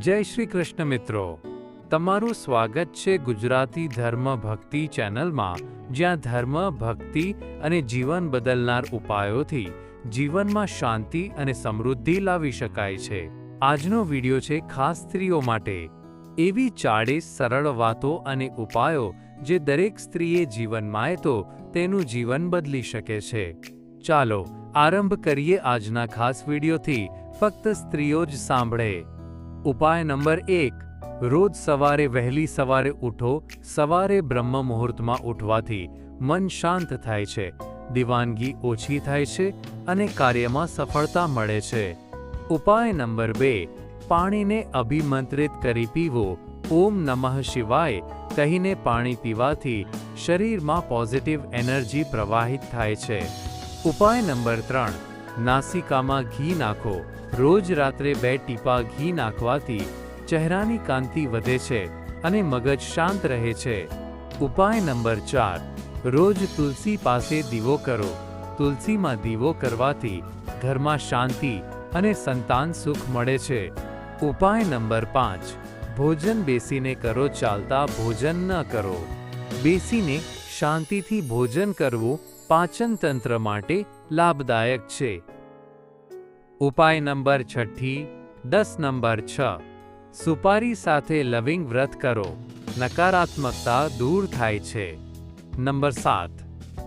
જય શ્રી કૃષ્ણ મિત્રો. તમારું સ્વાગત છે ગુજરાતી ધર્મ ભક્તિ ચેનલમાં, જ્યાં ધર્મ, ભક્તિ અને જીવન બદલનાર ઉપાયોથી જીવનમાં શાંતિ અને સમૃદ્ધિ લાવી શકાય છે. આજનો વિડિયો છે ખાસ સ્ત્રીઓ માટે. એવી ચાળીસ સરળ વાતો અને ઉપાયો જે દરેક સ્ત્રીએ જીવનમાં તો તેનું જીવન બદલી શકે છે. ચાલો, આરંભ કરીએ આજના ખાસ વિડીયોથી. ફક્ત સ્ત્રીઓ જ સાંભળે. ઉપાય નંબર એક, રોજ સવારે વહેલી સવારે ઉઠો, સવારે બ્રહ્મ મુહૂર્તમાં ઉઠવાથી મન શાંત થાય છે, દિવાનગી ઓછી થાય છે અને કાર્યમાં સફળતા મળે છે. ઉપાય નંબર બે, પાણીને અભિમંત્રિત કરી પીવો, ઓમ નમઃ શિવાય કહીને પાણી પીવાથી શરીરમાં પોઝિટિવ એનર્જી પ્રવાહિત થાય છે. ઉપાય નંબર ત્રણ નાસિકામાં ઘી નાખો. રોજ રાત્રે બે ટીપા ઘી નાખવાથી ચહેરાની કાંતિ વધે છે અને મગજ શાંત રહે છે. ઉપાય નંબર ચાર. રોજ તુલસી પાસે દીવો કરો. તુલસીમાં દીવો કરવાથી ઘરમાં શાંતિ અને સંતાન સુખ મળે છે. ઉપાય નંબર પાંચ. ભોજન બેસીને કરો, ચાલતા ભોજન ન કરો. બેસીને શાંતિથી ભોજન કરવું પાચન તંત્ર માટે લાભદાયક છે. ઉપાય નંબર છઠ્ઠી, દસ નંબર છ. સુપારી સાથે લવિંગ વ્રત કરો. નકારાત્મકતા દૂર થાય છે. નંબર સાત,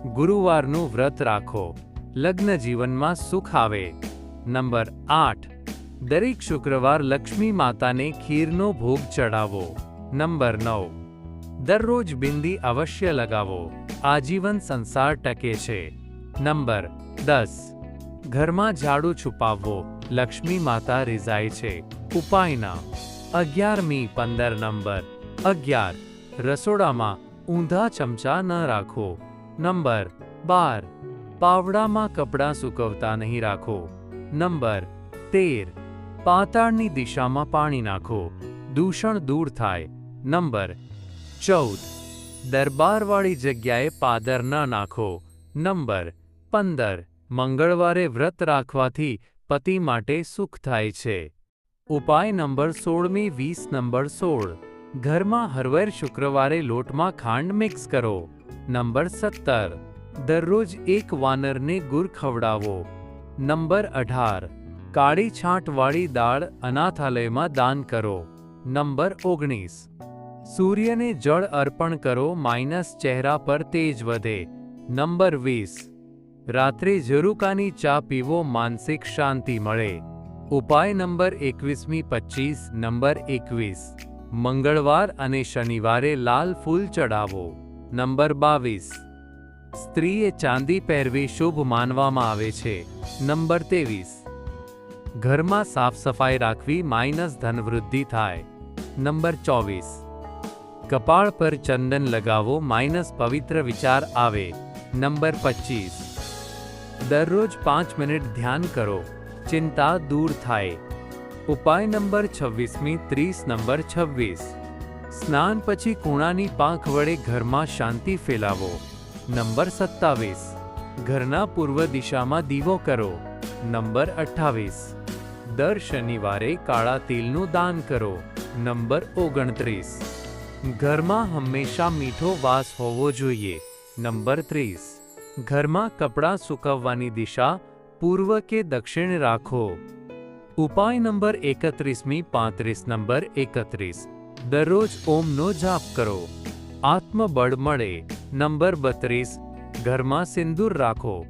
ગુરુવારનું વ્રત રાખો. લગ્ન જીવનમાં સુખ આવે. નંબર આઠ, દરેક શુક્રવાર લક્ષ્મી માતાને ખીરનો ભોગ ચડાવો નંબર નવ, દરરોજ બિંદી અવશ્ય લગાવો. આજીવન સંસાર ટકે છે. નંબર, દસ. ઘરમાં ઝાડુ છુપાવવો, લક્ષ્મી માતા રિઝાય છે. ઉપાયના. અગિયારમી, પંદર નંબર. અગિયાર. રસોડામાં ઊંધા ચમચા ન રાખો. નંબર, બાર. પાવડામાં કપડાં સૂકવતા નહીં રાખો. નંબર, તેર. પાતાળની દિશામાં પાણી નાખો. દૂષણ દૂર થાય. નંબર, ચૌદ. દરબારવાળી જગ્યાએ પાદર ન નાખો. નંબર પંદર, મંગળવારે વ્રત રાખવાથી પતિ માટે સુખ થાય છે. ઉપાય નંબર સોળમી, વીસ નંબર સોળ. ઘરમાં હરવેર શુક્રવારે લોટમાં ખાંડ મિક્સ કરો. નંબર સત્તર. દરરોજ એક વાનરને ગુર ખવડાવો. નંબર અઢાર. કાળી છાંટવાળી દાળ અનાથાલયમાં દાન કરો. નંબર ઓગણીસ. સૂર્યને જળ અર્પણ કરો, માઇનસ ચહેરા પર તેજ વધે. નંબર વીસ. રાત્રે ઝરૂકાની ચા પીવો માનસિક શાંતિ મળે. ઉપાય નંબર એકવીસમી પચીસ, નંબર એકવીસ. મંગળવાર અને શનિવારે લાલ ફૂલ ચડાવો. નંબર બાવીસ. સ્ત્રીએ ચાંદી પહેરવી શુભ માનવામાં આવે છે. નંબર ત્રેવીસ. ઘરમાં સાફ સફાઈ રાખવી માઇનસ ધનવૃદ્ધિ થાય. નંબર ચોવીસ. કપાળ પર ચંદન લગાવો માઇનસ પવિત્ર વિચાર આવે. નંબર પચીસ. દરરોજ પાંચ મિનિટ ધ્યાન કરો. ચિંતા દૂર થાય. ઉપાય નંબર છવ્વીસમી, ત્રીસ નંબર છવ્વીસ. સ્નાન પછી કૂણાની પાંખ વડે ઘરમાં શાંતિ ફેલાવો. નંબર સત્તાવીસ. ઘરના પૂર્વ દિશામાં દીવો કરો. નંબર અઠ્ઠાવીસ. દર શનિવારે કાળા તિલનું દાન કરો. નંબર ઓગણત્રીસ. ઘરમાં હંમેશા મીઠો વાસ હોવો જોઈએ. નંબર ત્રીસ. ઘરમાં કપડાં સૂકવવાની દિશા પૂર્વ કે દક્ષિણ રાખો. ઉપાય નંબર એકત્રીસમી પાંત્રીસ નંબર એકત્રીસ. દરરોજ ઓમનો જાપ કરો. આત્મબળ મળે. નંબર બત્રીસ. ઘરમાં સિંદૂર રાખો.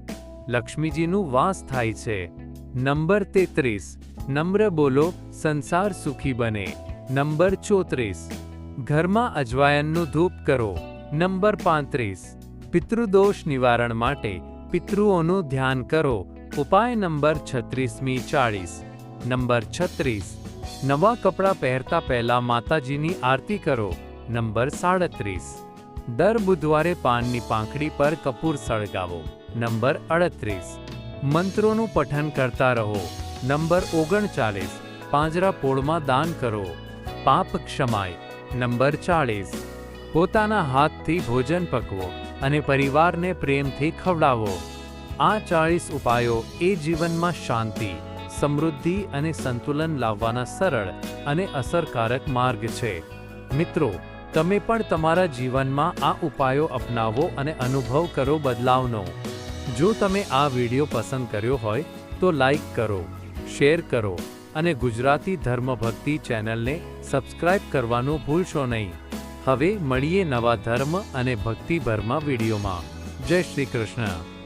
લક્ષ્મીજીનું વાસ થાય છે. નંબર તેત્રીસ. નમ્ર બોલો, સંસાર સુખી બને. નંબર ચોત્રીસ. ઘરમાં અજવાયનનું ધૂપ કરો. નંબર પાંત્રીસ. પિતૃદોષ નિવારણ માટે પિતૃઓનું ધ્યાન કરો. ઉપાય નંબર છત્રીસમી ચાળીસ. નંબર છત્રીસ. નવા કપડાં પહેરતા પહેલા માતાજીની આરતી કરો. નંબર સાડત્રીસ. દર બુધવારે પાનની પાંખડી પર કપૂર સળગાવો. નંબર અડત્રીસ. મંત્રોનું પઠન કરતા રહો. નંબર ઓગણચાલીસ પાંજરા પોળમાં દાન કરો. પાપ ક્ષમાય. નંબર ચાળીસ. પોતાના હાથથી ભોજન પકવો અને પરિવારને પ્રેમથી ખવડાવો. આ ચાળીસ ઉપાયો એ જીવનમાં શાંતિ, સમૃદ્ધિ અને સંતુલન લાવવાના સરળ અને અસરકારક માર્ગ છે. મિત્રો, તમે પણ તમારા જીવનમાં આ ઉપાયો અપનાવો અને અનુભવ કરો બદલાવનો. જો તમે આ વીડિયો પસંદ કર્યો હોય, તો લાઈક કરો, શેર કરો અને ગુજરાતી ધર્મભક્તિ ચેનલને સબસ્ક્રાઇબ કરવાનું ભૂલશો નહીં. હવે મળીએ નવા ધર્મ અને ભક્તિભરમાં વિડીયોમાં. જય શ્રી કૃષ્ણ.